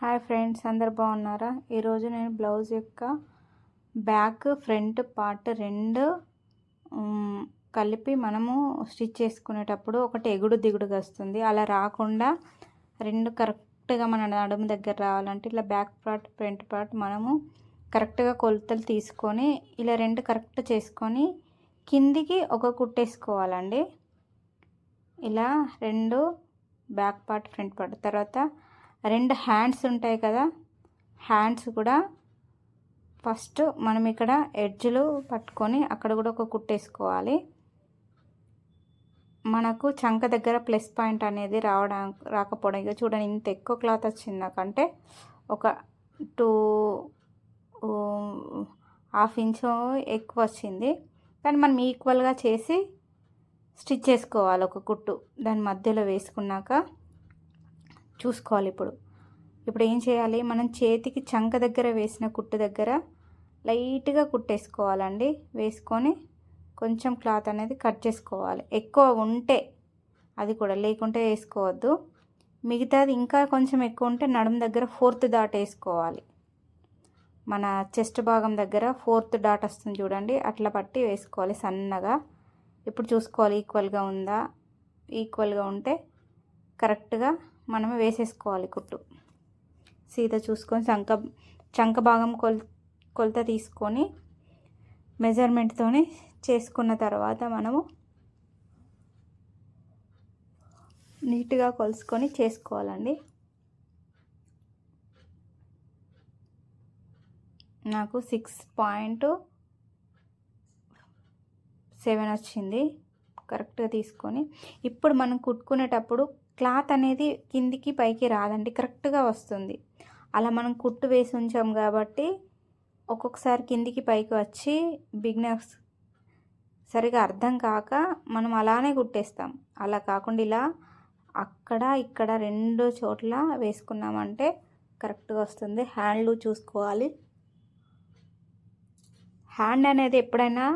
Hi friends అందరు బాగున్నారా? ఈరోజు నేను బ్లౌజ్ యొక్క బ్యాక్ ఫ్రంట్ పార్ట్ రెండు కలిపి మనము స్టిచ్ చేసుకునేటప్పుడు ఒకటి ఎగుడు దిగుడుగా వస్తుంది. అలా రాకుండా రెండు కరెక్ట్గా మన నడుము దగ్గర రావాలంటే ఇలా బ్యాక్ పార్ట్ ఫ్రంట్ పార్ట్ మనము కరెక్ట్గా కొలతలు తీసుకొని ఇలా రెండు కరెక్ట్ చేసుకొని కిందికి ఒక కుట్టేసుకోవాలండి. ఇలా రెండు బ్యాక్ పార్ట్ ఫ్రంట్ పార్ట్. తర్వాత రెండు హ్యాండ్స్ ఉంటాయి కదా హ్యాండ్స్ కూడా ఫస్ట్ మనం ఇక్కడ ఎడ్జ్లు పట్టుకొని అక్కడ కూడా ఒక కుట్టేసుకోవాలి మనకు చంక దగ్గర ప్లస్ పాయింట్ అనేది రావడం రాకపోవడం ఇక చూడండి ఇంత ఎక్కువ క్లాత్ వచ్చింది నాకంటే ఒక టూ హాఫ్ ఇంచ్ ఎక్కువ వచ్చింది. కానీ మనం ఈక్వల్గా చేసి స్టిచ్ చేసుకోవాలి ఒక కుట్టు. దాని మధ్యలో వేసుకున్నాక చూసుకోవాలి ఇప్పుడు. ఇప్పుడు ఏం చేయాలి? మనం చేతికి చంక దగ్గర వేసిన కుట్టు దగ్గర లైట్గా కుట్టేసుకోవాలండి. వేసుకొని కొంచెం క్లాత్ అనేది కట్ చేసుకోవాలి. ఎక్కువ ఉంటే అది కూడా లేకుంటే వేసుకోవద్దు. మిగతాది ఇంకా కొంచెం ఎక్కువ ఉంటే నడుము దగ్గర ఫోర్త్ డాట్ వేసుకోవాలి. మన చెస్ట్ భాగం దగ్గర ఫోర్త్ డాట్ వస్తుంది చూడండి అట్లా పట్టి వేసుకోవాలి సన్నగా. ఇప్పుడు చూసుకోవాలి ఈక్వల్గా ఉందా? ఈక్వల్గా ఉంటే కరెక్ట్గా మనం వేసేసుకోవాలి కుట్టు. సీత చూసుకొని చంక చంక భాగం కొల్ కొలత తీసుకొని మెజర్మెంట్తోనే చేసుకున్న తర్వాత మనము నీట్గా కొలుసుకొని చేసుకోవాలండి. నాకు సిక్స్ పాయింట్ సెవెన్ వచ్చింది. కరెక్ట్గా తీసుకొని ఇప్పుడు మనం కుట్టుకునేటప్పుడు క్లాత్ అనేది కిందికి పైకి రాదండి కరెక్ట్గా వస్తుంది. అలా మనం కుట్టు వేసి ఉంచాం కాబట్టి ఒక్కొక్కసారి కిందికి పైకి వచ్చి బిగినర్స్ సరిగా అర్థం కాక మనం అలానే కుట్టేస్తాం. అలా కాకుండా ఇలా అక్కడ ఇక్కడ రెండు చోట్ల వేసుకున్నామంటే కరెక్ట్గా వస్తుంది. హ్యాండ్లు చూసుకోవాలి. హ్యాండ్ అనేది ఎప్పుడైనా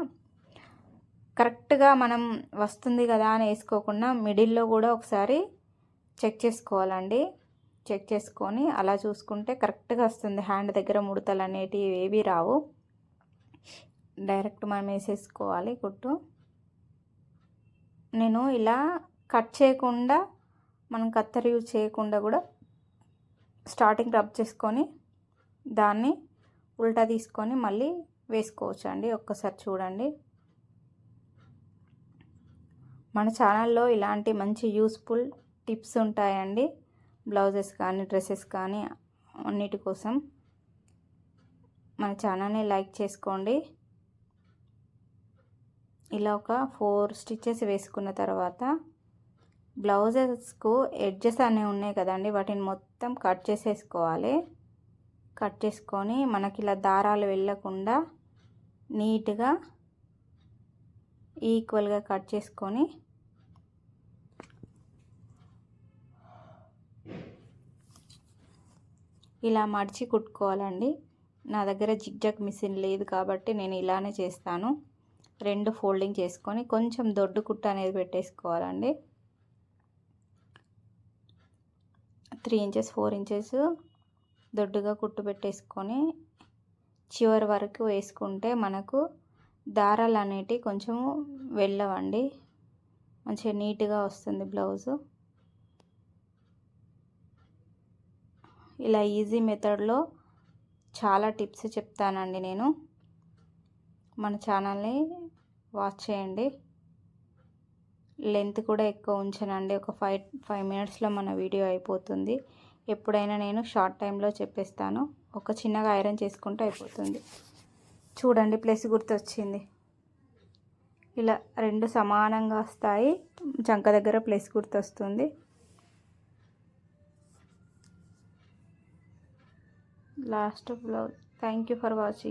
కరెక్ట్గా మనం వస్తుంది కదా అని వేసుకోకుండా మిడిల్లో కూడా ఒకసారి చెక్ చేసుకోవాలండి. చెక్ చేసుకొని అలా చూసుకుంటే కరెక్ట్గా వస్తుంది. హ్యాండ్ దగ్గర ముడతలు అనేటివి ఏవి రావు. డైరెక్ట్ మనం వేసేసుకోవాలి కుట్టు. నేను ఇలా కట్ చేయకుండా మనం కత్తెర యూజ్ చేయకుండా కూడా స్టార్టింగ్ రబ్ చేసుకొని దాన్ని ఉల్టా తీసుకొని మళ్ళీ వేసుకోవచ్చు అండి ఒక్కసారి చూడండి. మన ఛానల్లో ఇలాంటి మంచి యూస్ఫుల్ టిప్స్ ఉంటాయండి. బ్లౌజెస్ కానీ డ్రెస్సెస్ కానీ అన్నిటి కోసం మన ఛానల్ని లైక్ చేసుకోండి. ఇలా ఒక ఫోర్ స్టిచెస్ వేసుకున్న తర్వాత బ్లౌజెస్కు ఎడ్జెస్ అనేవి ఉన్నాయి కదండి. వాటిని మొత్తం కట్ చేసేసుకోవాలి. కట్ చేసుకొని మనకి ఇలా దారాలు వెళ్ళకుండా నీట్గా ఈక్వల్గా కట్ చేసుకొని ఇలా మడిచి కుట్టుకోవాలండి. నా దగ్గర జిగ్జాగ్ మిషన్ లేదు కాబట్టి నేను ఇలానే చేస్తాను. రెండు ఫోల్డింగ్ చేసుకొని కొంచెం దొడ్డు కుట్టు అనేది పెట్టేసుకోవాలండి. త్రీ ఇంచెస్ ఫోర్ ఇంచెస్ దొడ్డుగా కుట్టు పెట్టేసుకొని చివరి వరకు వేసుకుంటే మనకు దారాలు అనేటివి కొంచెం వెళ్ళవండి. మంచిగా నీట్గా వస్తుంది బ్లౌజు. ఇలా ఈజీ మెథడ్లో చాలా టిప్స్ చెప్తానండి నేను. మన ఛానల్ని వాచ్ చేయండి. లెంత్ కూడా ఎక్కువ ఉంచనండి. ఒక ఫైవ్ ఫైవ్ మినిట్స్లో మన వీడియో అయిపోతుంది. ఎప్పుడైనా నేను షార్ట్ టైంలో చెప్పేస్తాను. ఒక చిన్నగా ఐరన్ చేసుకుంటే అయిపోతుంది. చూడండి ప్లస్ గుర్తొచ్చింది. ఇలా రెండు సమానంగా వస్తాయి. చంక దగ్గర ప్లస్ గుర్తొస్తుంది. last vlog. Thank you for watching.